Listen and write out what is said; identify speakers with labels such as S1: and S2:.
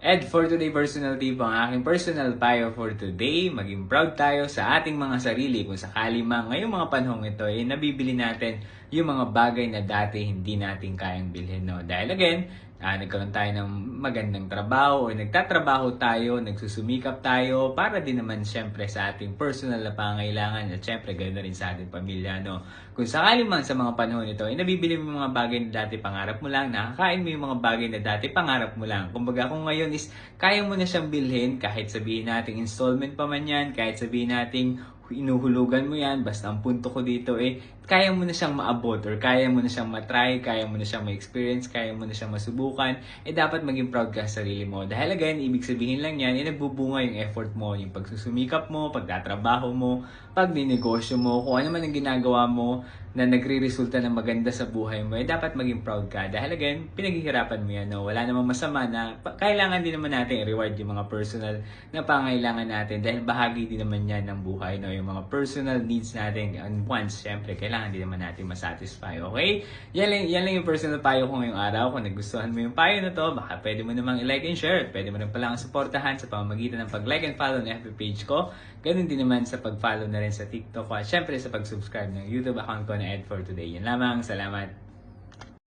S1: Ed, for today personal tip, ang aking personal payo for today, maging proud tayo sa ating mga sarili. Kung sakali man ngayong mga panahong ito, eh, nabibili natin yung mga bagay na dati hindi natin kayang bilhin. No? Dahil again, ah, nagkaroon tayo ng magandang trabaho o nagtatrabaho tayo, nagsusumikap tayo para din naman syempre sa ating personal na pangailangan at syempre ganoon na rin sa ating pamilya. No? Kung sakali man sa mga panahon ito, ay nabibili mo yung mga bagay na dati pangarap mo lang, nakakain mo yung mga bagay na dati pangarap mo lang. Kumbaga kung ngayon is kaya mo na siyang bilhin kahit sabihin natin installment pa man yan, kahit sabihin natin inuhulugan mo yan, basta ang punto ko dito eh, kaya mo na siyang maabot or kaya mo na siyang matry, kaya mo na siyang ma-experience, kaya mo na siyang masubukan, eh dapat maging proud ka sa sarili mo. Dahil again, ibig sabihin lang yan, eh nagbubunga yung effort mo, yung pagsusumikap mo, pagtatrabaho mo, pagninegosyo mo, kung ano man ang ginagawa mo na nagre-resulta ng maganda sa buhay mo, eh dapat maging proud ka. Dahil again, pinaghihirapan mo yan. No? Wala namang masama na kailangan din naman natin i-reward yung mga personal na pangailangan natin dahil bahagi din naman yan ng buhay. No? Yung mga personal needs natin and wants, syempre, kailangan din naman natin masatisfy. Okay? Yan lang, yan lang yung personal payo ko ngayong araw. Kung nagustuhan mo yung payo na to, baka pwede mo namang i-like and share. Pwede mo rin pala ang supportahan sa pamamagitan ng pag-like and follow ng FB page ko. Ganun din naman sa pag-follow na rin sa TikTok ko. At syempre sa pag-subscribe ng YouTube account ko na Ed for Today. Yan lamang. Salamat.